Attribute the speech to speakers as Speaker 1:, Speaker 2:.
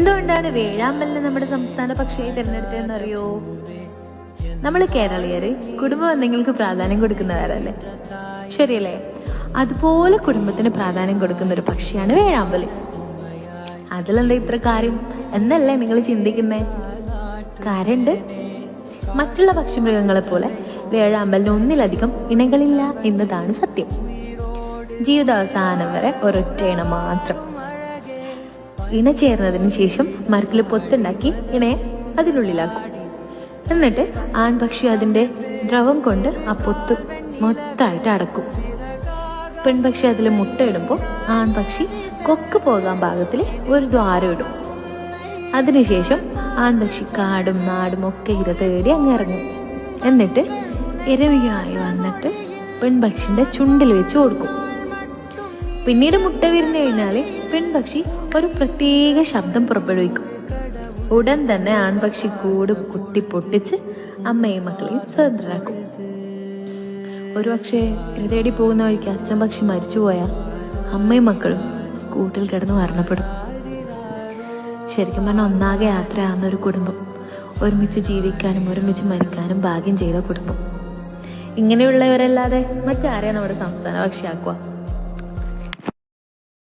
Speaker 1: എന്തുകൊണ്ടാണ് വേഴാമ്പലിനെ നമ്മുടെ സംസ്ഥാന പക്ഷിയായി തിരഞ്ഞെടുത്തതെന്ന് അറിയോ നമ്മൾ കേരളീയര് കുടുംബ ബന്ധങ്ങൾക്ക് പ്രാധാന്യം കൊടുക്കുന്നവരല്ലേ? ശരിയല്ലേ? അതുപോലെ കുടുംബത്തിന് പ്രാധാന്യം കൊടുക്കുന്ന ഒരു പക്ഷിയാണ് വേഴാമ്പൽ. അതിലെന്താ ഇത്ര കാര്യം? എന്നല്ലേ നിങ്ങൾ ചിന്തിക്കുന്നേ? കാര്യണ്ട് മറ്റുള്ള പക്ഷിമൃഗങ്ങളെ പോലെ വേഴാമ്പലിന് ഒന്നിലധികം ഇണകളില്ല എന്നതാണ് സത്യം. ജീവിതാവസാനം വരെ ഒരൊറ്റ ഇണ മാത്രം. ഇണ ചേർന്നതിന് ശേഷം മരത്തിൽ പൊത്തുണ്ടാക്കി ഇണയെ അതിനുള്ളിലാക്കും. എന്നിട്ട് ആൺപക്ഷി അതിന്റെ ദ്രവം കൊണ്ട് ആ പൊത്ത് മൊത്തമായിട്ട് അടക്കും. പെൺപക്ഷി അതിൽ മുട്ടയിടുമ്പോൾ ആൺപക്ഷി കൊക്ക് പോകാൻ പാകത്തിൽ ഒരു ദ്വാരം ഇടും. അതിനുശേഷം ആൺപക്ഷി കാടും നാടും ഒക്കെ ഇര തേടി അങ്ങ് ഇറങ്ങും. എന്നിട്ട് ഇരവിയായി വന്നിട്ട് പെൺപക്ഷിന്റെ ചുണ്ടിൽ വെച്ച് കൊടുക്കും. പിന്നീട് മുട്ട വിരിഞ്ഞു കഴിഞ്ഞാൽ പെൺപക്ഷി ഒരു പ്രത്യേക ശബ്ദം പുറപ്പെടുവിക്കും. ഉടൻ തന്നെ ആൺപക്ഷി കൂട് കുട്ടി പൊട്ടിച്ച് അമ്മയും മക്കളെയും സ്വതന്ത്രരാക്കും. ഒരു പക്ഷേ തേടി പോകുന്ന വഴിക്ക് അച്ഛൻ പക്ഷി മരിച്ചുപോയാൽ അമ്മയും മക്കളും കൂട്ടിൽ കിടന്ന് മരണപ്പെടും. ശരിക്കും പറഞ്ഞാൽ ഒന്നാകെ യാത്രയാകുന്ന ഒരു കുടുംബം. ഒരുമിച്ച് ജീവിക്കാനും ഒരുമിച്ച് മരിക്കാനും ഭാഗ്യം ചെയ്ത കുടുംബം. ഇങ്ങനെയുള്ളവരല്ലാതെ മറ്റാരെയാണ് നമ്മുടെ സംസ്ഥാന പക്ഷിയാക്കുക?